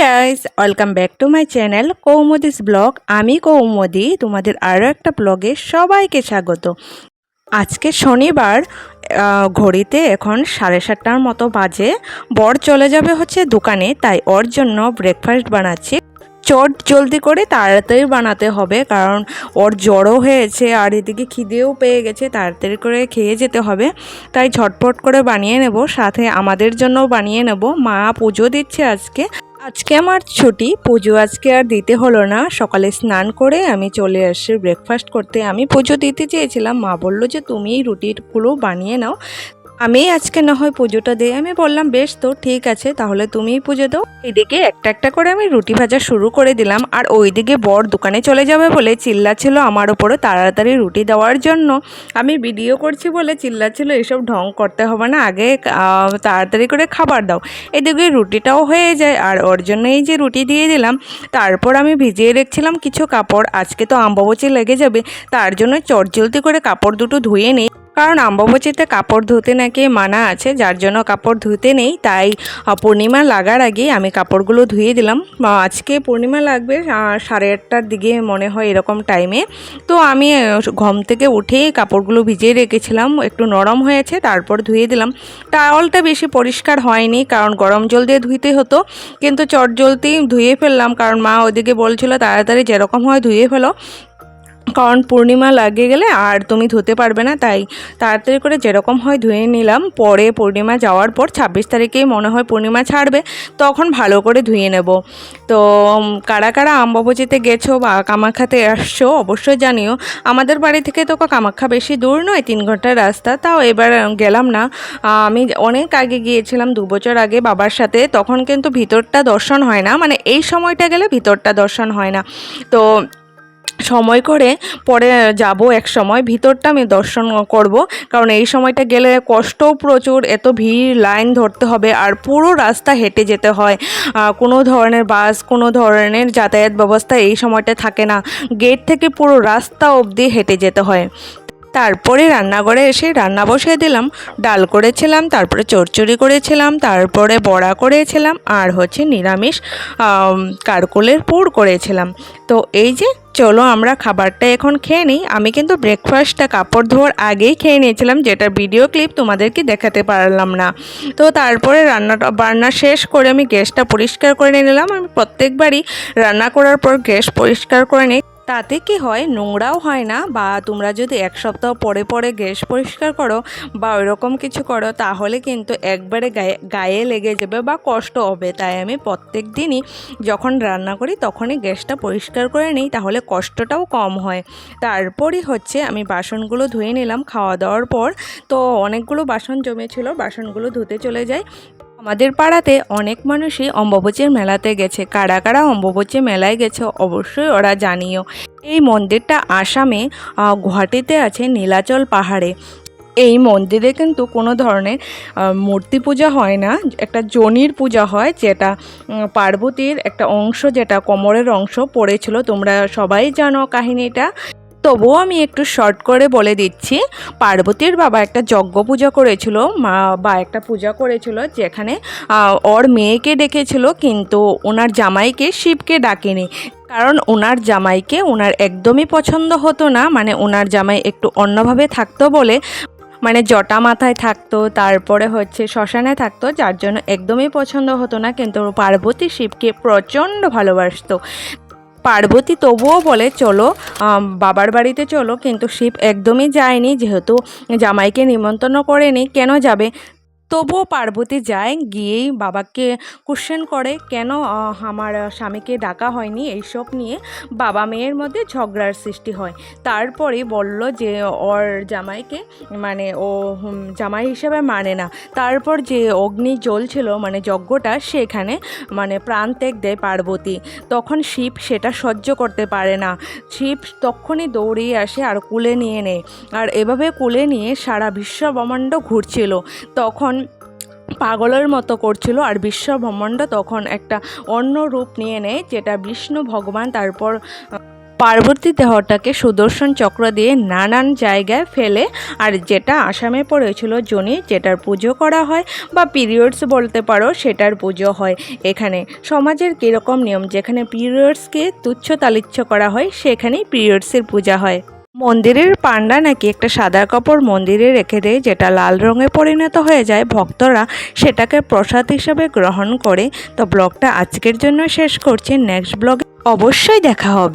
Guys welcome back to my channel Koumodi's blog আমি কৌমদি তোমাদের আরও একটা ব্লগে সবাইকে স্বাগত। আজকে শনিবার ঘড়িতে এখন সাড়ে সাতটার মতো বাজে। বর চলে যাবে হচ্ছে দোকানে, তাই ওর জন্য ব্রেকফাস্ট বানাচ্ছি। চট জলদি করে তাড়াতাড়ি বানাতে হবে, কারণ ওর জ্বরও হয়েছে, আর এদিকে খিদেও পেয়ে গেছে, তাড়াতাড়ি করে খেয়ে যেতে হবে। তাই ঝটপট করে বানিয়ে নেব, সাথে আমাদের জন্য বানিয়ে নেব। মা পুজো দিচ্ছে আজকে। আজকে আমার ছুটি, পুজো আজকে আর দিতে হলো না। সকালে স্নান করে আমি চলে আসি ব্রেকফাস্ট করতে আমি পুজো দিতে চেয়েছিলাম। মা বলল যে, তুমি রুটিগুলো বানিয়ে নাও। আমি আজকে না হয় পুজোটা দিই। আমি বললাম, বেশ তো, ঠিক আছে, তাহলে তুমিই পুজো দাও। এদিকে একটা একটা করে আমি রুটি ভাজা শুরু করে দিলাম, আর ওইদিকে বর দোকানে চলে যাবে বলে চিল্লাচ্ছিল আমার ওপরে তাড়াতাড়ি রুটি দেওয়ার জন্য। আমি ভিডিও করছি বলে চিল্লাচ্ছিল, এসব ঢং করতে হবে না, আগে তাড়াতাড়ি করে খাবার দাও। এদিকে রুটিটাও হয়ে যায়, আর ওর জন্য এই যে রুটি দিয়ে দিলাম, তারপর আমি ভিজিয়ে রেখেছিলাম কিছু কাপড়। আজকে তো আম্বাবচি লেগে যাবে, তার জন্য চটজলদি করে কাপড় দুটো ধুয়ে নিই। কারণ আম্বাবচিতে কাপড় ধুতে নাকি মানা আছে, যার জন্য কাপড় ধুতে নেই, তাই পূর্ণিমা লাগার আগে আমি কাপড়গুলো ধুয়ে দিলাম। আজকে পূর্ণিমা লাগবে সাড়ে আটটার দিকে মনে হয় এরকম টাইমে। তো আমি ঘম থেকে উঠেই কাপড়গুলো ভিজিয়ে রেখেছিলাম, একটু নরম হয়েছে, তারপর ধুয়ে দিলাম। টাওয়ালটা বেশি পরিষ্কার হয়নি, কারণ গরম জল দিয়ে ধুইতে হতো, কিন্তু চট জলতেই ধুয়ে ফেললাম, কারণ মা ওদিকে বলছিল, তাড়াতাড়ি যেরকম হয় ধুয়ে ফেলো। কারণ পূর্ণিমা লাগিয়ে গেলে আর তুমি ধুতে পারবে না, তাই তাড়াতাড়ি করে যেরকম হয় ধুয়ে নিলাম। পরে পূর্ণিমা যাওয়ার পর ছাব্বিশ তারিখেই মনে হয় পূর্ণিমা ছাড়বে, তখন ভালো করে ধুয়ে নেব। তো কারা কারা আম্বাবচিতে গেছো বা কামাখ্যাতে আসছো অবশ্যই জানিও। আমাদের বাড়ি থেকে তো কামাখ্যা বেশি দূর নয়, তিন ঘণ্টার রাস্তা, তাও এবার গেলাম না। আমি অনেক আগে গিয়েছিলাম, দু বছর আগে বাবার সাথে, তখন কিন্তু ভিতরটা দর্শন হয় না। মানে এই সময়টা গেলে ভিতরটা দর্শন হয় না। তো সময় করে, পরে যাব এক সময়। ভিতরটা আমি দর্শন করব, কারণ এই সময়টা গেলে কষ্টও প্রচুর, এত ভিড়, লাইন ধরতে হবে, আর পুরো রাস্তা হেঁটে যেতে হয়। কোনো ধরনের বাস, কোনো ধরনের যাতায়াত ব্যবস্থা এই সময়টা থাকে না। গেট থেকে পুরো রাস্তা অবধি হেঁটে যেতে হয়। তারপরে রান্নাঘরে এসে রান্না বসিয়ে দিলাম, ডাল করেছিলাম, তারপরে চচ্চড়ি করেছিলাম, তারপরে বড়া করেছিলাম, আর হচ্ছে নিরামিষ কারকোলের পুর করেছিলাম। তো এই যে চলো আমরা খাবারটা এখন খেয়ে নিই। আমি কিন্তু ব্রেকফাস্টটা কাপড় ধোয়ার আগেই খেয়ে নিয়েছিলাম যেটার ভিডিও ক্লিপ তোমাদেরকে দেখাতে পারলাম না। তো তারপরে রান্নাটা বান্না শেষ করে আমি গ্যাসটা পরিষ্কার করে নিয়ে নিলাম। আমি প্রত্যেকবারই রান্না করার পর গ্যাস পরিষ্কার করে নিই। তাতে কি হয়? নোংরাও হয় না? বা তোমরা যদি এক সপ্তাহ পরে পরে গ্যাস পরিষ্কার করো বা ওইরকম কিছু করো, তাহলে কিন্তু একবারে গায়ে গায়ে লেগে যাবে বা কষ্ট হবে। তাই আমি প্রত্যেক দিনই যখন রান্না করি, তখনই গ্যাসটা পরিষ্কার করে নিই, তাহলে কষ্টটাও কম হয়। তারপরই হচ্ছে আমি বাসনগুলো ধুয়ে নিলাম খাওয়া দাওয়ার পর। তো অনেকগুলো বাসন জমেছিল, বাসনগুলো ধুতে চলে যায় আমাদের পাড়াতে অনেক মানুষই অম্বুবাচীর মেলাতে গেছে। কারা কারা অম্বুবাচী মেলায় গেছে অবশ্যই ওরা জানিও। এই মন্দিরটা আসামে গুয়াহাটিতে আছে নীলাচল পাহাড়ে। এই মন্দিরে কিন্তু কোনো ধরনের মূর্তি পূজা হয় না। একটা জনির পূজা হয় যেটা পার্বতীর একটা অংশ যেটা কোমরের অংশ পড়েছিল। তোমরা সবাই জানো কাহিনীটা। তবুও আমি একটু শর্ট করে বলে দিচ্ছি। পার্বতীর বাবা একটা যজ্ঞ পূজা করেছিল, মা বা একটা পূজা করেছিল যেখানে ওর মেয়েকে ডেকেছিল কিন্তু ওনার জামাইকে শিবকে ডাকেনি। কারণ ওনার জামাইকে ওনার একদমই পছন্দ হতো না মানে ওনার জামাই একটু অন্যভাবে থাকতো বলে মানে জটা মাথায় থাকতো, তারপরে হচ্ছে শ্মশানে থাকতো, যার জন্য একদমই পছন্দ হতো না, কিন্তু পার্বতী শিবকে প্রচণ্ড ভালোবাসতো। পার্বতী তবুও বলে, চলো বাবার বাড়িতে চলো। কিন্তু শিব একদমই যায়নি, যেহেতু জামাইকে নিমন্ত্রণ করেনি, কেন যাবে? তবুও পার্বতী যায় গিয়েই বাবাকে কোশ্চেন করে, কেন আমার স্বামীকে ডাকা হয়নি? এইসব নিয়ে বাবা মেয়ের মধ্যে ঝগড়ার সৃষ্টি হয়। তারপরে বলল যে, ওর জামাইকে মানে ও জামাই হিসেবে মানে না। তারপর যে অগ্নি জ্বলছিল মানে যজ্ঞটা, সেখানে মানে প্রাণ ত্যাগ দেয় পার্বতী। তখন শিব সেটা সহ্য করতে পারে না। শিব তখনই দৌড়িয়ে আসে আর কুলে নিয়ে নেয়। আর এভাবে কুলে নিয়ে সারা বিশ্ব ব্রহ্মাণ্ড ঘুরছিল। তখন পাগলের মতো করছিল আর বিশ্ব ব্রহ্মাণ্ড তখন একটা অন্য রূপ নিয়ে নেয়, যেটা বিষ্ণু ভগবান তারপর পার্বতী দেহটাকে সুদর্শন চক্র দিয়ে নানান জায়গায় ফেলে আর যেটা আসামে পড়েছিল জনি, যেটার পুজো করা হয় বা পিরিয়ডস বলতে পারো সেটার পুজো হয়। এখানে সমাজের কীরকম নিয়ম, যেখানে পিরিয়ডসকে তুচ্ছ তালিচ্ছ করা হয়, সেখানেই পিরিয়ডসের পূজা হয়। মন্দিরের পান্ডা নাকি একটা সাদা কাপড় মন্দিরে রেখে দেয়, যেটা লাল রঙে পরিণত হয়ে যায়। ভক্তরা সেটাকে প্রসাদ হিসেবে গ্রহণ করে। তো ব্লগটা আজকের জন্য শেষ করছি। নেক্সট ব্লগে অবশ্যই দেখা হবে।